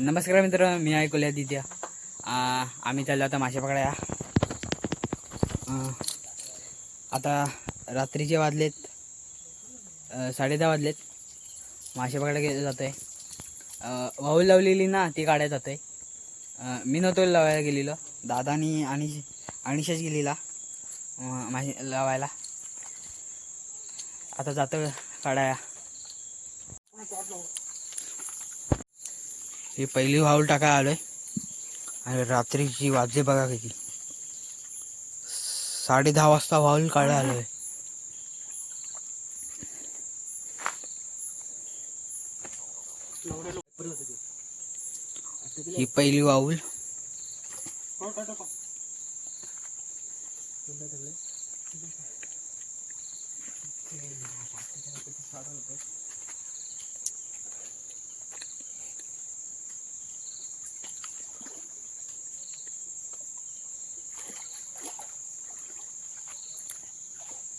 नमस्कार मित्र मी ऐकूया आदित्य. आम्ही चाललो आता मासे पकडाया आता रात्रीचे वाजलेत अ, साडेदहा वाजलेत. मासे पकडायला गेलं जात आहे वाहू लावलेली ना ती काढायला जातं आहे मी नव्हतो लावायला गेलेलो. दादानी आणि अनिशाच गेलेला मासे लावायला. आता जातं काढाया ही पहिली वाऊल टाका आलोय. आणि रात्रीची वाजले बघा किती. साडे दहा वाजता वाऊल काढायला आलोय. ही पहिली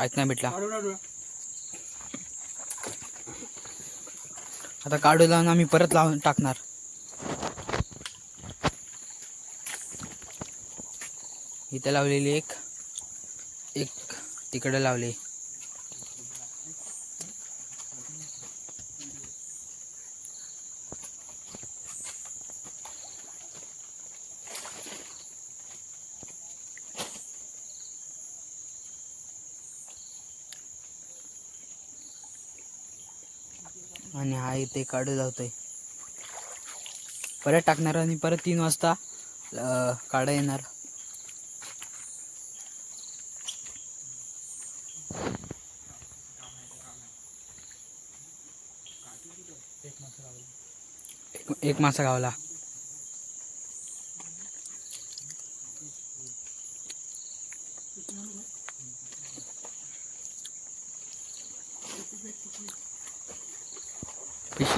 काहीच नाही भेटला. आता काढू लावून आम्ही परत लावून टाकणार. इथे लावलेली एक एक तिकडे लावली. आणि हा इथे काढू लावतोय. परत टाकणार आणि परत तीन वाजता काढा येणार. एक मासा गावला.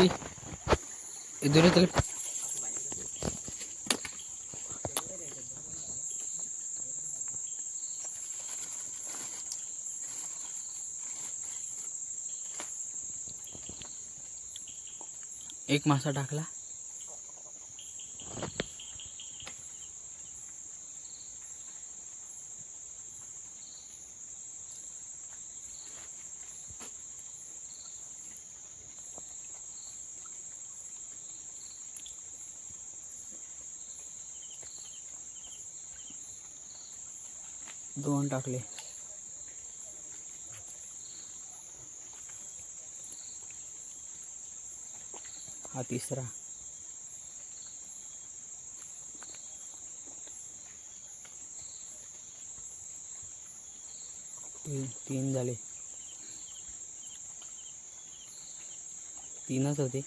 पिशवी इधर चल एक मासा टाकला. दोन टाकले. हा तिसरा. तीन तीन झाले. तीनच होते.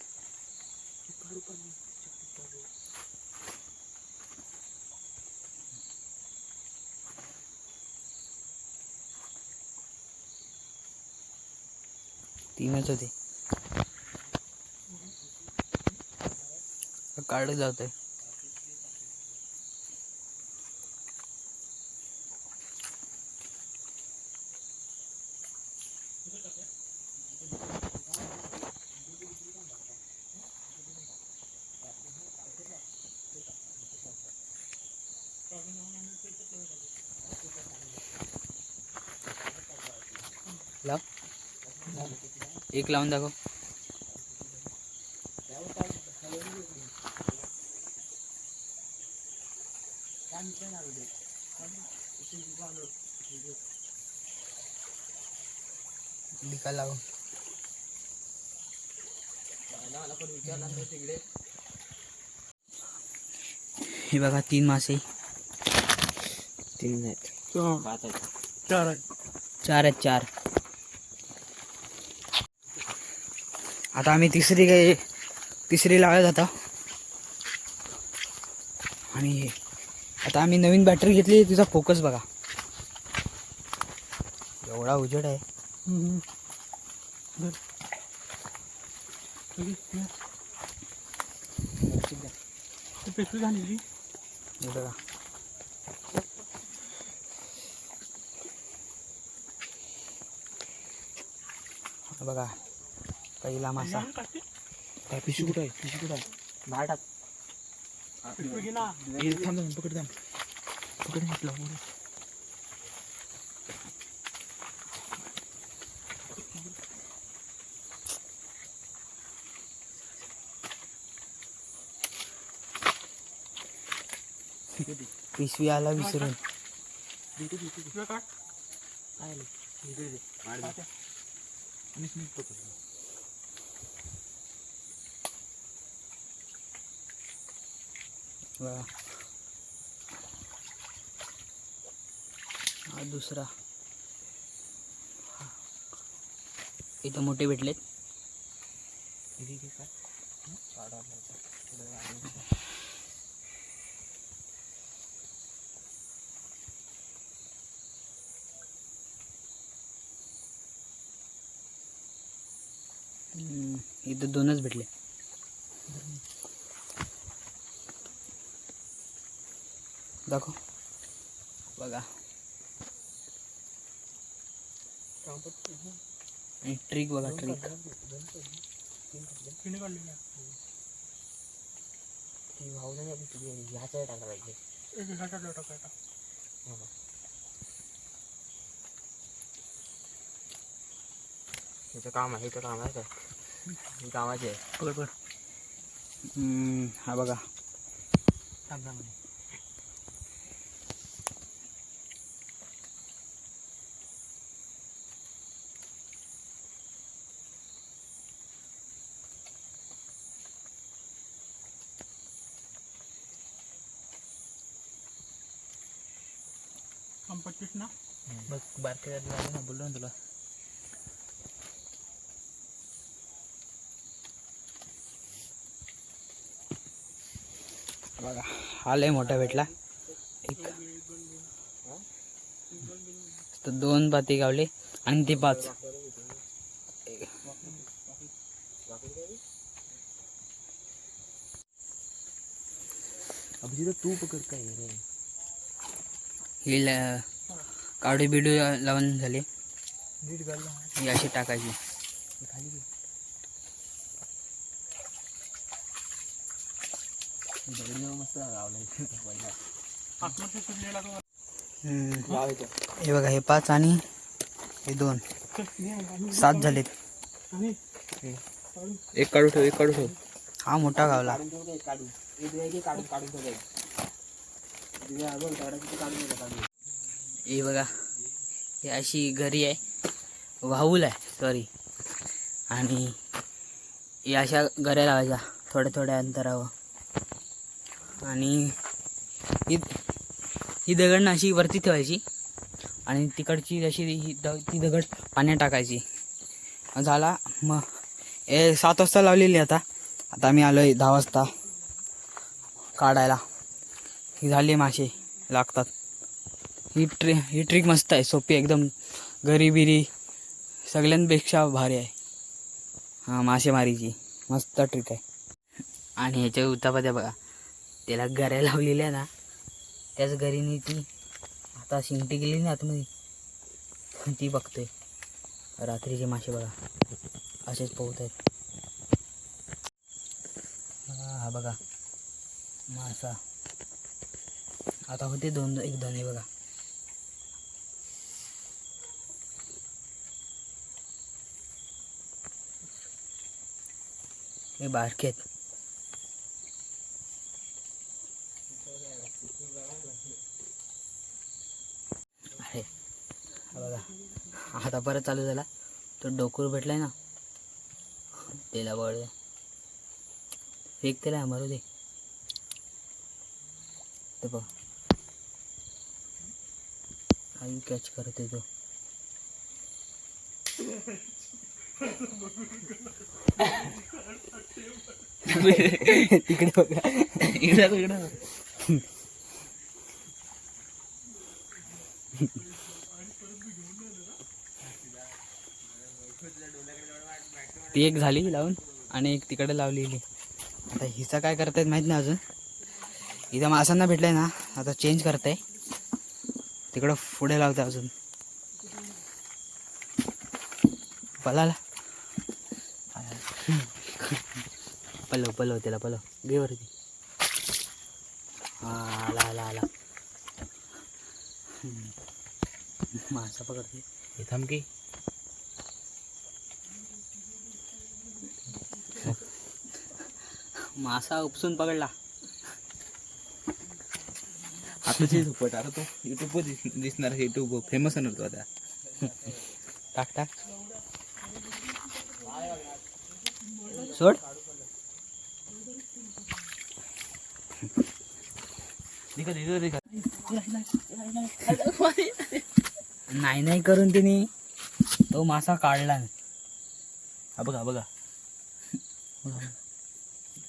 तीनच होते. काढत जातोय. लाव. एक लावून दाखव लिका लाव हे बघा तीन मासे। तीन आहेत. चार. चार आहेत चार. आता आम्ही तिसरी काही तिसरी लावत आता आणि आता आम्ही नवीन बॅटरी घेतली तिचा फोकस बघा. एवढा उजेड आहे. बघा. बघा. पहिला मासा. काय पिशवी कुठं आहे? पिशवी कुठं आहे? बाहेर टाक. पिशवी घे ना हे थांब थांब, पकड थांब. पकड म्हटलं बरं. पिशवी आला विसरून. काय आलं? दे, दे. काढ. आणि स्नीक पकड. बघा हा दुसरा. इथं मोठे भेटलेत. इथं दोनच भेटले. दाखव. बघा. ट्रिक बघा ट्रिक काम आहे तर काम आहे काय कामाचे आहे. हा बघा. थांब थांब थांब, पच्चीस ना बघ बारके ना बोललो ना तुला. बघा हा लय मोठा भेटला. एक. तर दोन पाती गावले आणि ते पाच. अभिजित तू पकड काय रे? ही ल- कावडी बिडू लावून झाली. ही अशी टाकायची. हे बघा हे पाच आणि हे दोन. सात झालेत. एक काढू ठेव एक काढू ठेव. हा मोठा गावला काढून ठेव काय काढू एक काढून काढून ठेव काढून हे बघा हे अशी घरी आहे. वाहूल आहे सॉरी आणि हे अशा घऱ्या लावायच्या थोड्या थोड्या अंतरावर. आणि ही ही दगड अशी वरती ठेवायची आणि तिकडची अशी ही द ती दगड पाण्यात टाकायची. झाला मग हे सात वाजता लावलेली आता. आता मी आलो आहे दहा वाजता काढायला. झाले मासे लागतात. ही ट्रि ही ट्रिक मस्त आहे सोपी एकदम घरी बिरी सगळ्यांपेक्षा भारी आहे. हां मासेमारीची मस्त ट्रिक आहे. आणि ह्याच्या उतापत्या बघा त्याला गऱ्या लावलेल्या ना त्याच गरीने ती आता शिंगटी गेली ना आतमध्ये ती बघतोय. रात्रीचे मासे बघा असेच पोहत आहेत. हा बघा मासा. आता होते दोन एक दोन हे बघा. हे बारके आहेत. अरे बघा. आता परत चालू झाला. तो डोकूर भेटलाय ना. त्याला बळ. फेक त्याला मारू दे. ते बघ. काही कॅच करते तो. तिकडे बघा. इकडे इकडे ती एक झाली लावून आणि एक तिकडे लावलेली आता हिचा काय करतायत माहीत नाही अजून. इथं मासांना भेटलंय ना आता चेंज करताय. तिकडं पुढे लावते अजून. पलाला. पलव पलव त्याला पलव. घे वरती. हा आला आला आला. मासा पकडते. हे थांब की. मासा उपसून पकडला. आता झोपट आता तो युट्यूब दिसणार युट्यूब फेमस होणार तो आता. टाक टाक. सोड. नाही नाही करून तिने. तो मासा काढला. हा बघा बघा.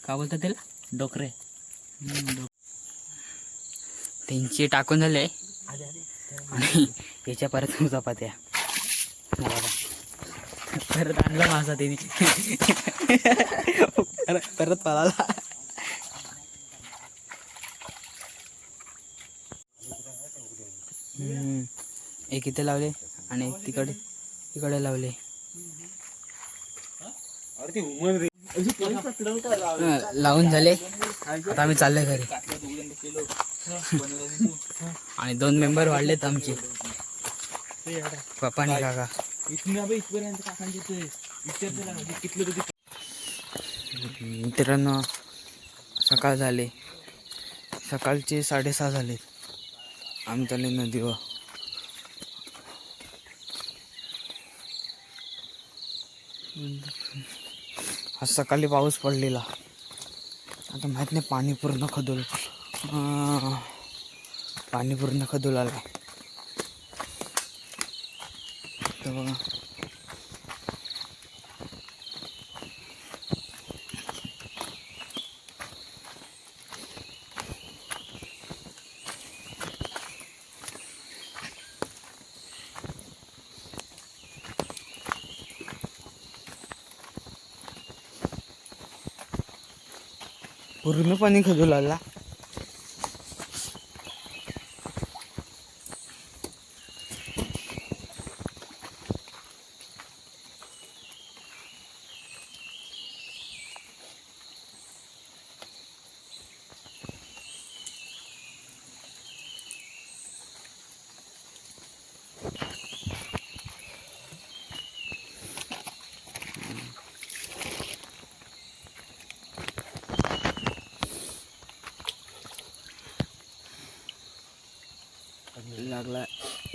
का बोलतात त्याला? डोकरे. त्यांची टाकून झाले. आणि याच्या परत चपात्या. परत आणला माझा त्याने. परत परत पळाला. एक इथे लावले आणि एक तिकडे तिकडे लावले. लावून झाले. आता आम्ही चाललोय घरी. आणि दोन मेंबर वाढलेत आमचे. पप्पा आणि काका. मित्रांनो सकाळ झाले. सकाळचे साडेसहा झाले आम्ही चालले नदीवर आज सकाळी पाऊस पडलेला. आता माहीत नाही पाणी पूर्ण खदूल. पाणी पूर्ण खदूल आलं तर बघा. पूर्ण पाणी खदूल आला लागला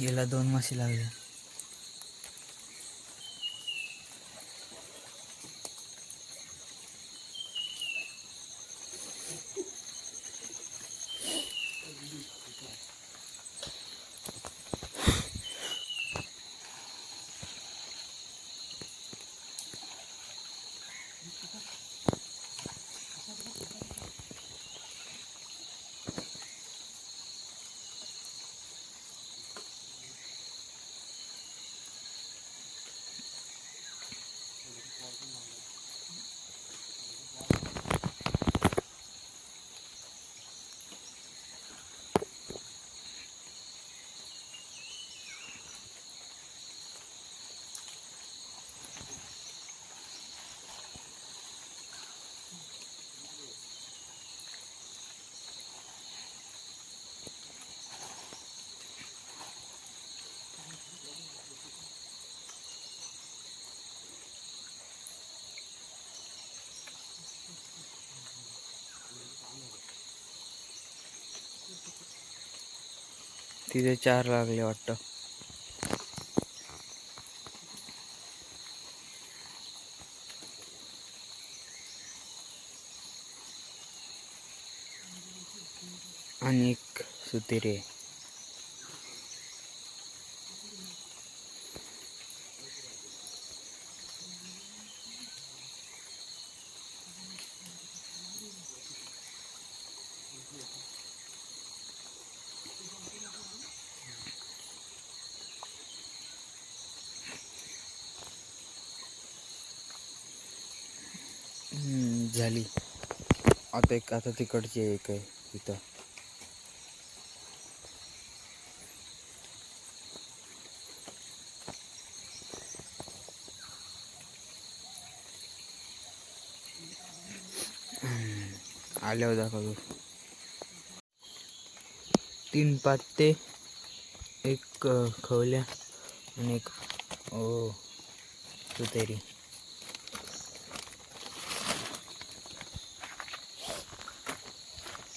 गेला दोन मासे लागले. तिथे चार लागले वाटतं. आणि एक सुतिरे झाली. आता एक आता तिकडची एक आहे तिथं आल्यावर दाखवतो. तीन पत्ते एक खवल्या आणि एक ओ सुतेरी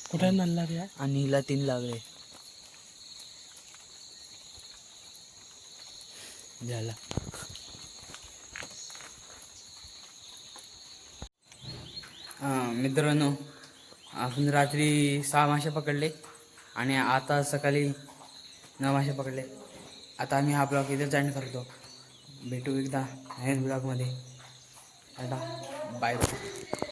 कुठे नल रे आणि हिला तीन लागले. झाला. हा मित्रांनो आपण रात्री सहा मासे पकडले आणि आता सकाळी नऊ मासे पकडले. आता आम्ही हा ब्लॉग इथेच जॉईन करतो. भेटू एकदा नेक्स्ट ब्लॉगमध्ये. टाटा. Bye bye